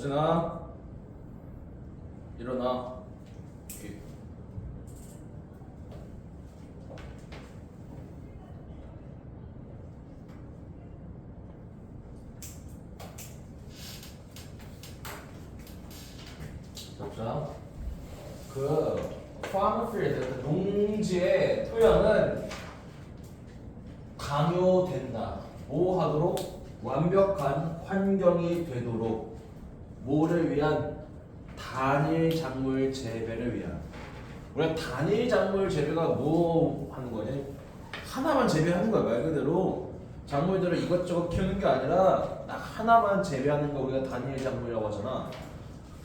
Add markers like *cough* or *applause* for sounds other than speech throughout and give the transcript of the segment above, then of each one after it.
어진아 일어나 여기. 자, 그 farm field, 그 농지의 토양은 강요된다. 뭐 하도록 완벽한 환경이 되도록 뭐를 위한 단일 작물 재배를 위한. 우리가 단일 작물 재배가 뭐 하는 거냐? 하나만 재배하는 거야 말 그대로 작물들을 이것저것 키우는 게 아니라 딱 하나만 재배하는 거 우리가 단일 작물이라고 하잖아.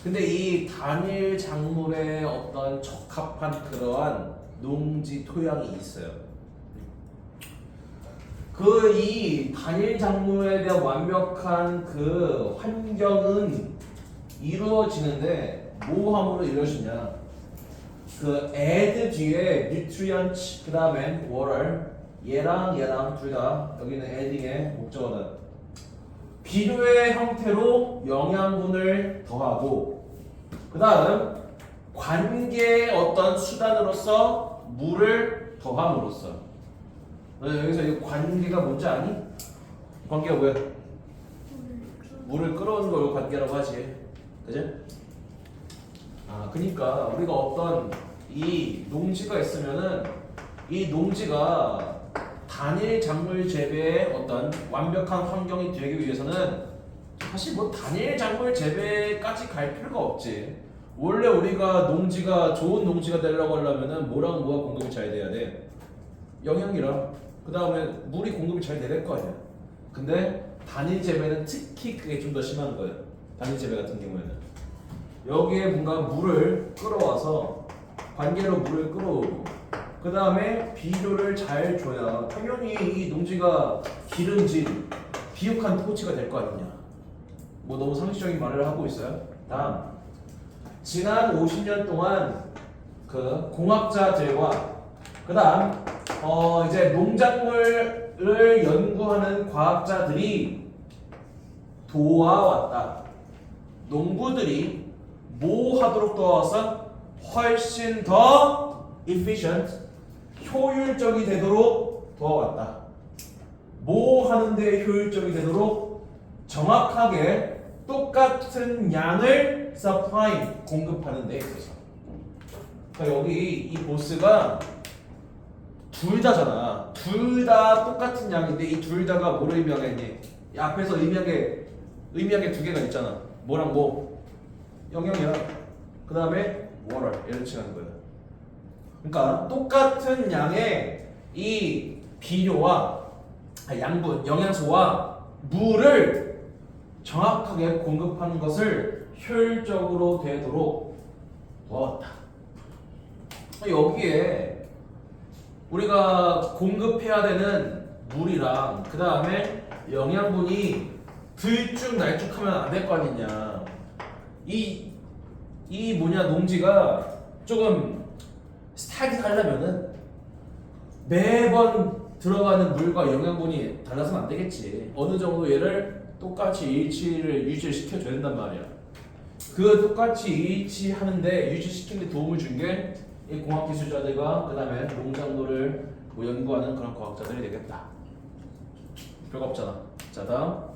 근데 이 단일 작물에 어떤 적합한 그러한 농지 토양이 있어요. 그 이 단일 작물에 대한 완벽한 그 환경은 이루어지는데 뭐함으로 이루어지냐? 그 add 뒤에 nutrient 그다음엔 water 얘랑 얘랑 둘 다 여기는 adding의 목적어는 비료의 형태로 영양분을 더하고 그 다음 관계의 어떤 수단으로서 물을 더함으로써 너 여기서 이 관계가 뭔지 아니? 관계가 뭐야? 물을 끌어오는 걸 관계라고 하지 그지? 아 그니까 우리가 어떤 이 농지가 있으면은 이 농지가 단일 작물 재배의 어떤 완벽한 환경이 되기 위해서는 사실 뭐 단일 작물 재배까지 갈 필요가 없지. 원래 우리가 농지가 좋은 농지가 되려고 하려면은 뭐랑 뭐가 공급이 잘 돼야 돼? 영양이랑 그 다음에 물이 공급이 잘될거 아니야. 근데 단일 재배는 특히 그게 좀 더 심한 거예요. 단일 재배 같은 경우에는 여기에 뭔가 물을 끌어와서 관계로 물을 끌어오고 그 다음에 비료를 잘 줘야 당연히 이 농지가 기름진 비옥한 토지가 될 거 아니냐. 뭐 너무 상식적인 말을 하고 있어요. 다음 지난 50년 동안 그 공학자들과 그 다음 어 이제 농작물을 연구하는 과학자들이 도와왔다. 농부들이 뭐 하도록 도와왔어? 훨씬 더 efficient, 효율적이 되도록 도와왔다. 뭐 하는데 효율적이 되도록 정확하게 똑같은 양을 supply 공급하는 데 있어서 그러니까 여기 이 보스가 둘 다잖아 둘 다 똑같은 양인데 이 둘 다가 뭐를 의미하겠니 이 앞에서 의미한 게 의미한 게두 개가 있잖아 뭐랑 뭐 영양이랑 그 다음에 water 이런 칭하는 거야 그러니까 똑같은 양의 이 비료와 아, 양분, 영양소와 물을 정확하게 공급하는 것을 효율적으로 되도록 도왔다. 여기에 우리가 공급해야 되는 물이랑 그 다음에 영양분이 들쭉날쭉하면 안 될 거 아니냐. 이, 이 뭐냐 농지가 조금 스타일하려면은 매번 들어가는 물과 영양분이 달라서는 안 되겠지. 어느 정도 얘를 똑같이 일치를 유지를 시켜줘야 된단 말이야. 그 똑같이 일치하는데 유지시키는 데 도움을 준 게 이 공학기술자들과 그 다음에 농작물을 뭐 연구하는 그런 과학자들이 되겠다. 별거 없잖아. 자 다음.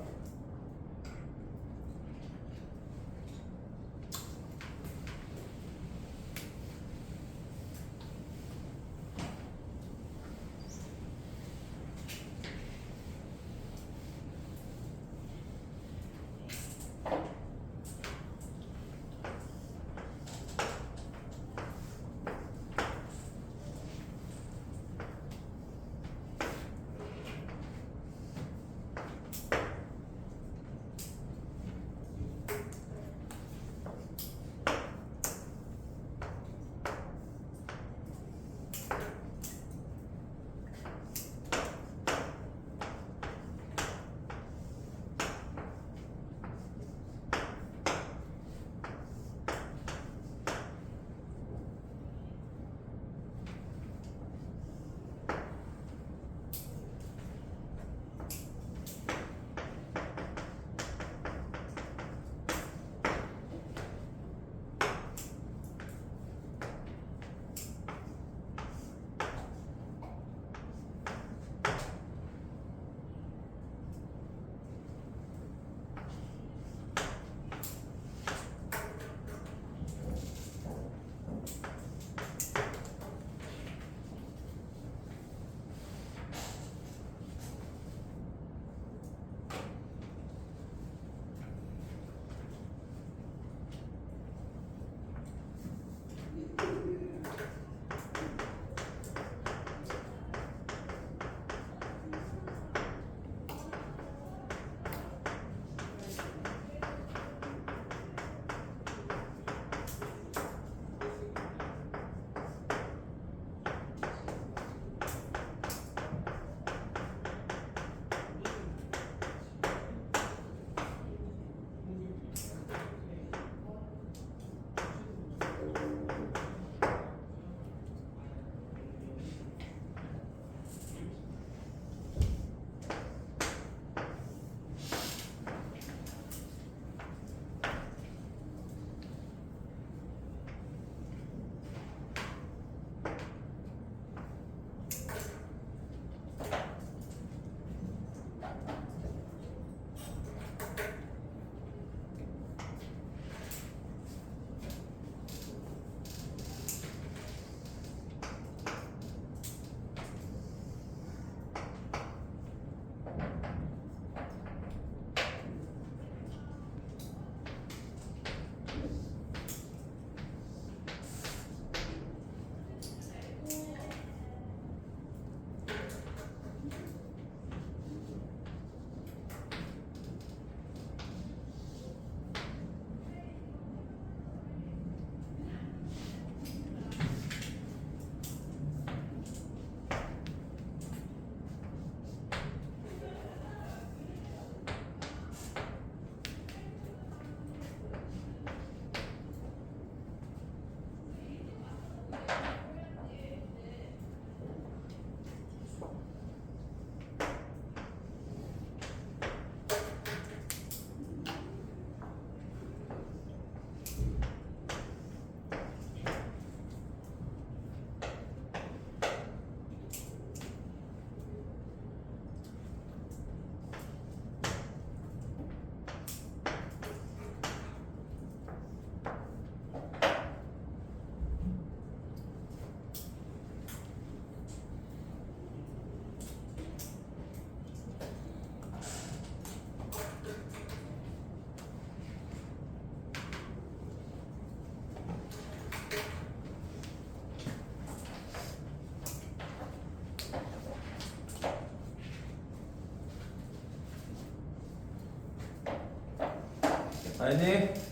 알니?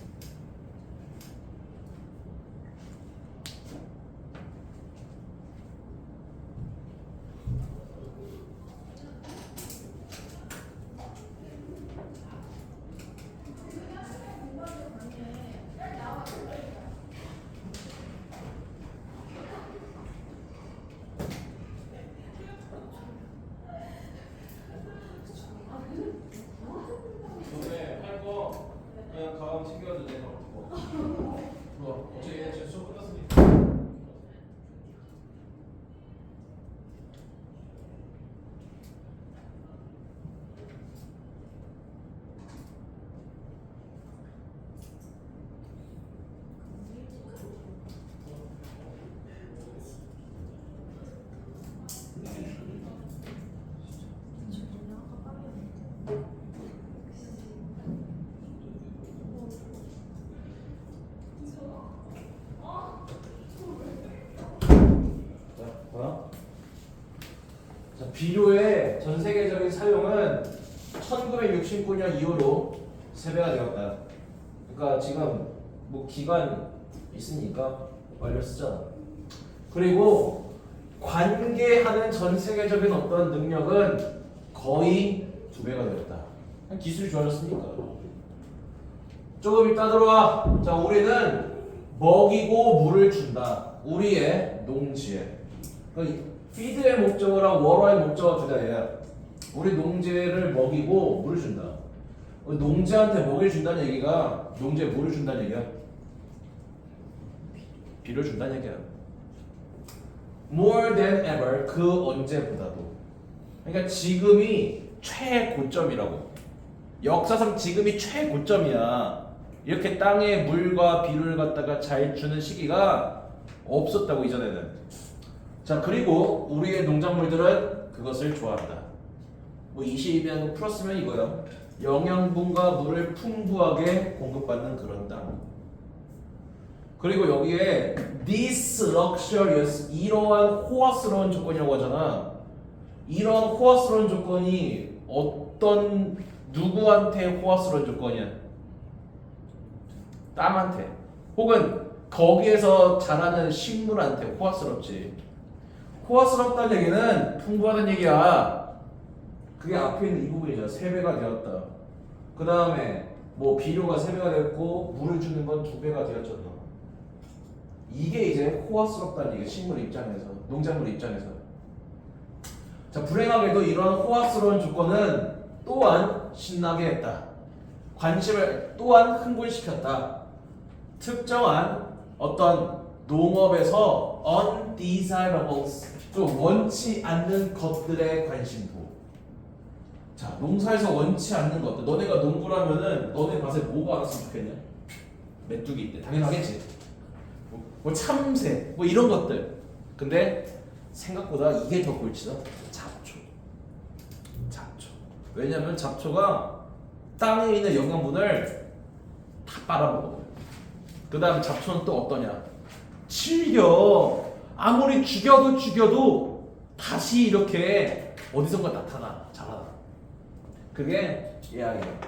너네 할거 그냥 가방 챙겨도 돼. 뭐 어차피 지금 수업 끝났으니까. 자, 봐. 자, 비료의 전 세계적인 사용은 1969년 이후로 3배가 되었다. 그러니까 지금 뭐 기간 있으니까 완료 쓰잖아. 그리고 관계하는 전 세계적인 어떤 능력은 거의 두 배가 되었다. 기술이 좋아졌으니까. 조금 이따 들어와. 자, 우리는 먹이고 물을 준다. 우리의 농지에. 그 피드의 목적어랑 워러의 목적어 두 개야. 우리 농지를 먹이고 물을 준다. 우리 농지한테 먹이를 준다는 얘기가 농지에 물을 준다는 얘기야. 비를 준다는 얘기야. More than ever 그 언제보다도. 그러니까 지금이 최고점이라고. 역사상 지금이 최고점이야. 이렇게 땅에 물과 비를 갖다가 잘 주는 시기가 없었다고 이전에는. 자 그리고 우리의 농작물들은 그것을 좋아한다. 뭐 20이면 플러스면 이거야. 영양분과 물을 풍부하게 공급받는 그런 땅. 그리고 여기에 this luxurious 이러한 호화스러운 조건이라고 하잖아. 이런 호화스러운 조건이 어떤 누구한테 호화스러운 조건이야? 땅한테 혹은 거기에서 자라는 식물한테 호화스럽지. 호화스럽다는 얘기는 풍부하다는 얘기야. 그게 앞에 있는 이 부분이죠. 세 배가 되었다. 그 다음에 뭐 비료가 세 배가 됐고 물을 주는 건 두 배가 되었잖아. 이게 이제 호화스럽다는 얘기. 식물 입장에서, 농작물 입장에서. 자 불행하게도 이러한 호화스러운 조건은 또한 신나게 했다. 관심을 또한 흥분시켰다. 특정한 어떤 농업에서 undesirables 좀 원치 않는 것들의 관심도. 자 농사에서 원치 않는 것들. 너네가 농부라면은 너네 밭에 뭐가 알았으면 좋겠냐? 메뚜기 있대. 당연하겠지. 뭐, 뭐 참새 뭐 이런 것들. 근데 생각보다 이게 더 골치다. 잡초. 잡초. 왜냐면 잡초가 땅에 있는 영양분을 다 빨아먹어요. 그 다음 잡초는 또 어떠냐? 질겨. 아무리 죽여도 죽여도 다시 이렇게 어디선가 나타나. 자라나. 그게 예약이야.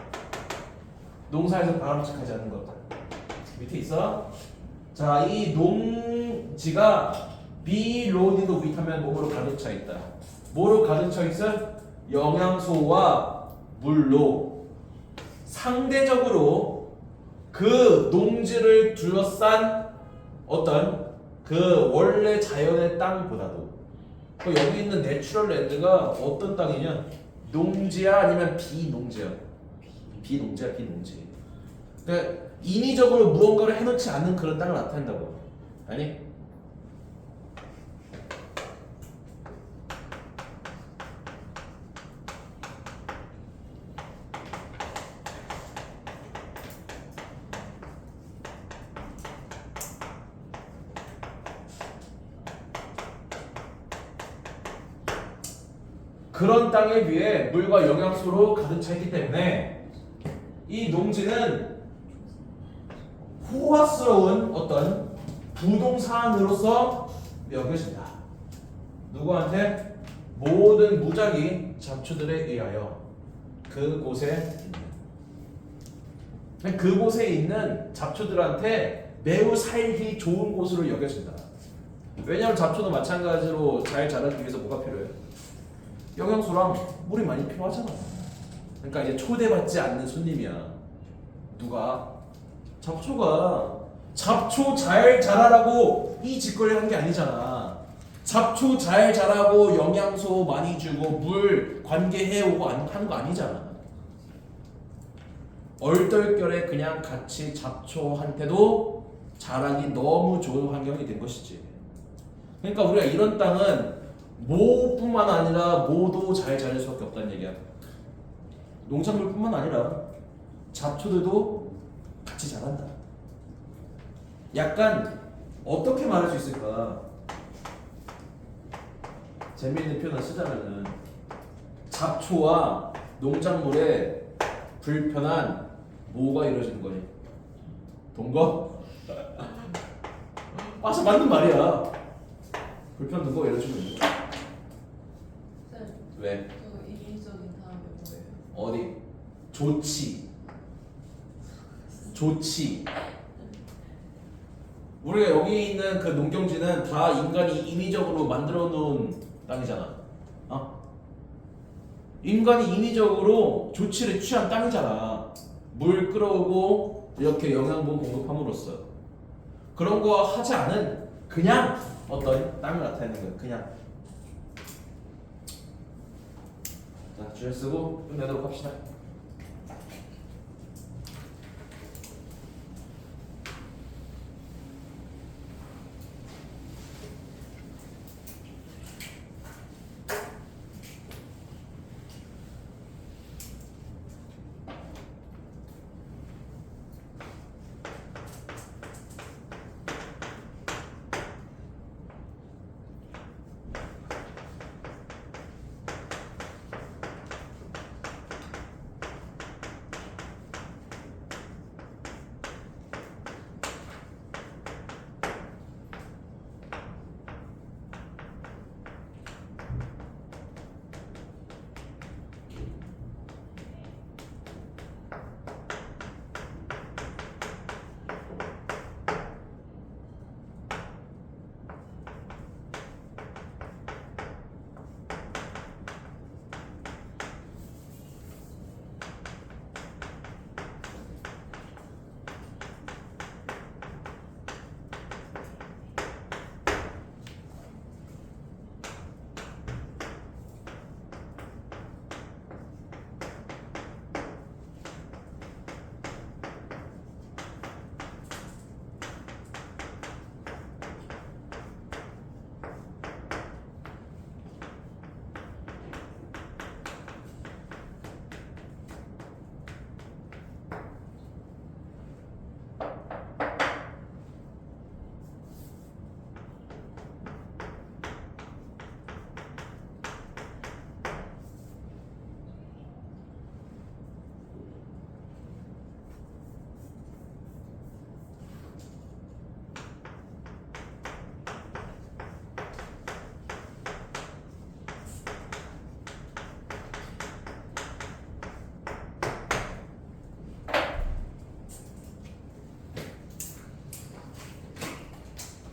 농사에서 바람직하지 않은 것들. 밑에 있어. 자, 이 농지가 with 하면 뭐로 가득 차 있다. 뭐로 가득 차 있어? 영양소와 물로 상대적으로 그 농지를 둘러싼 어떤 그 원래 자연의 땅보다도 그 여기 있는 내추럴 랜드가 어떤 땅이냐? 농지야 아니면 비농지야? 비농지야 비농지. 그러니까 인위적으로 무언가를 해놓지 않는 그런 땅을 나타낸다고. 아니? 그런 땅에 비해 물과 영양소로 가득 차 있기 때문에 이 농지는 호화스러운 어떤 부동산으로서 여겨진다. 누구한테? 모든 무작위 잡초들에 의하여 그곳에 있는. 그곳에 있는 잡초들한테 매우 살기 좋은 곳으로 여겨진다. 왜냐하면 잡초도 마찬가지로 잘 자라기 위해서 뭐가 필요해요? 영양소랑 물이 많이 필요하잖아. 그러니까 이제 초대받지 않는 손님이야. 누가? 잡초가 잡초 잘 자라라고 이 짓거리 한 게 아니잖아. 잡초 잘 자라고 영양소 많이 주고 물 관계해 오고 안- 하는 거 아니잖아. 얼떨결에 그냥 같이 잡초한테도 자라기 너무 좋은 환경이 된 것이지. 그러니까 우리가 이런 땅은 모뿐만 아니라 모도 잘 자랄 수밖에 없다는 얘기야. 농산물뿐만 아니라 잡초들도 같이 자란다. 약간 어떻게 말할 수 있을까? 재미있는 표현을 쓰자면은 잡초와 농작물에 불편한 뭐가 이루어지는 거니? 동거? *laughs* 아, 저 맞는 말이야. 불편한 동거가 이루어지고 있는 거야. 쌤, 왜? 그 인위적인 다음에 뭐예요? 어디? 좋지. 좋지. 우리가 여기 있는 그 농경지는 다 인간이 인위적으로 만들어 놓은 땅이잖아. 어? 인간이 인위적으로 조치를 취한 땅이잖아. 물 끌어오고 이렇게 영양분 공급함으로써 그런 거 하지 않은 그냥 어떤 땅을 나타내는 거예요. 그냥. 자, 주제 쓰고 끝내도록 합시다.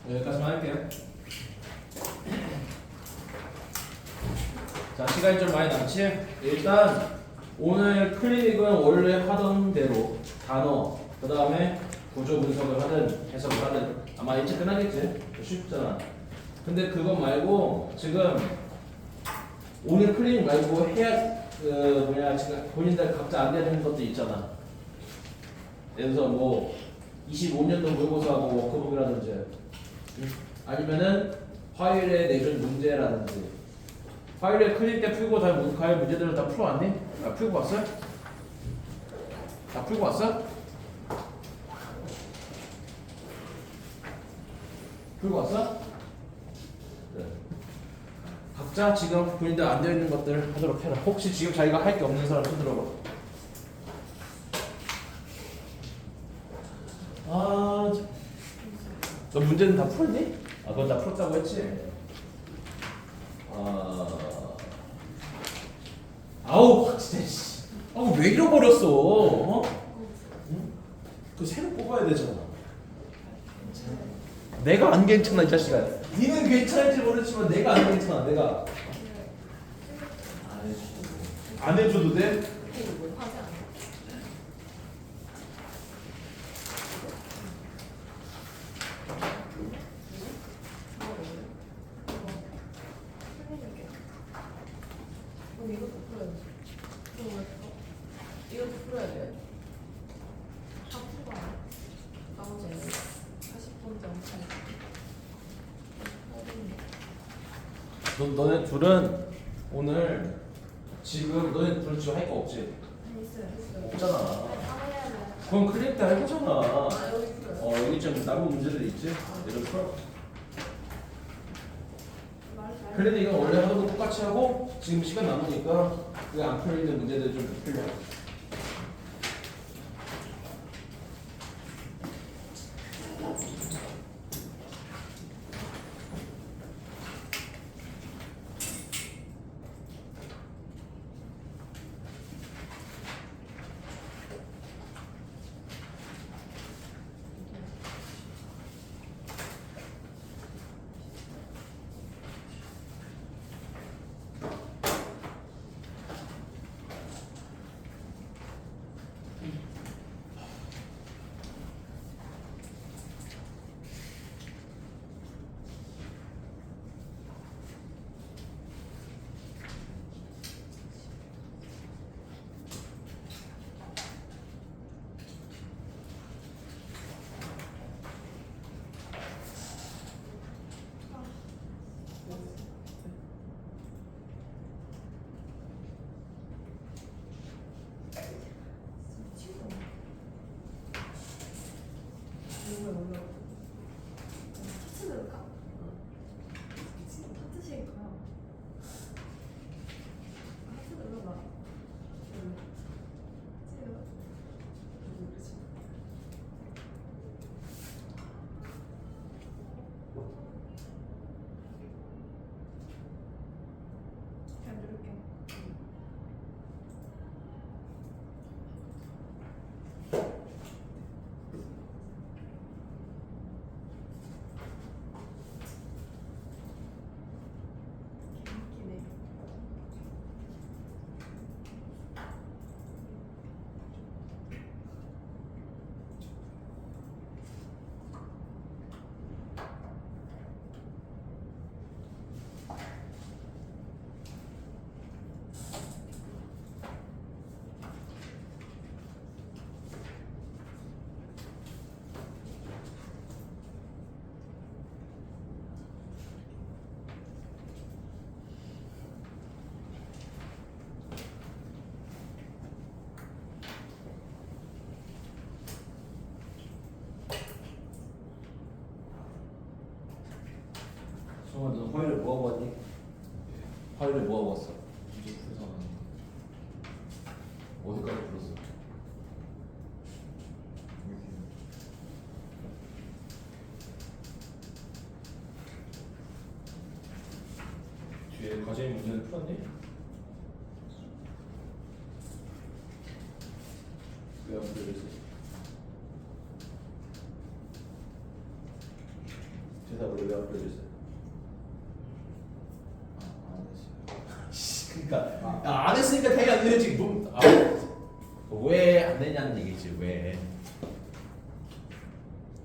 여기까지만 할게요. 자, 시간이 좀 많이 남지? 일단 오늘 클리닉은 원래 하던 대로 단어, 그 다음에 구조 분석을 하든 해석을 하든 아마 일찍 끝나겠지? 쉽잖아. 근데 그것 말고 지금 오늘 클리닉 말고 해야 그 뭐냐 지금 본인들 각자 안 되는 것도 있잖아. 예를 들어서 뭐 25년도 모의고사하고 워크북이라든지 아니면은 화요일에 내준 문제라든지 화요일에 클릭 때 풀고 다 문- 과연 문제들을 다 풀어왔니? 다 풀고 왔어? 다 풀고 왔어? 풀고 왔어? 네. 각자 지금 본인들 안 되어 있는 것들 하도록 해라. 혹시 지금 자기가 할 게 없는 사람 손 들어봐. 아, 참. 너 문제는 다 풀었니? 아, 그건 다 풀었다고 했지. 아, 아우, 진짜 씨. 아우 왜 잃어버렸어? 어? 응? 이렇게 뽑아야 되잖아. 내가 안 괜찮아 이 자식아. 니는 괜찮을지 모르지만 내가 안 괜찮아. 내가 안 해줘도 안 해줘도 돼? 이거 뭐 하지 않아? 그럼 이것도 풀어야 돼. 이거 왜 풀어? 이것도 풀어야 돼. 다 풀고 안 해? 나머지 40번째 엄청. 너, 너네 둘은 오늘 지금 너네 둘 지금 할 거 없지? 없잖아. 그럼 클릭 다 해보잖아. 어 여기 좀 남은 문제들 있지? 얘를 풀어. 그래도 이건 원래 하던 거 똑같이 하고 지금 시간 남으니까 그안 풀려 있는 문제들 좀 풀려. 이거 올라. 타츠 넣을까? 지금 타츠실 거야. 타츠 넣어봐. 찍어. 모르지. 그냥 누를게. 웃기네. 성아 너 화요일에 뭐 하고 왔니? 화요일에 뭐 하고 왔어?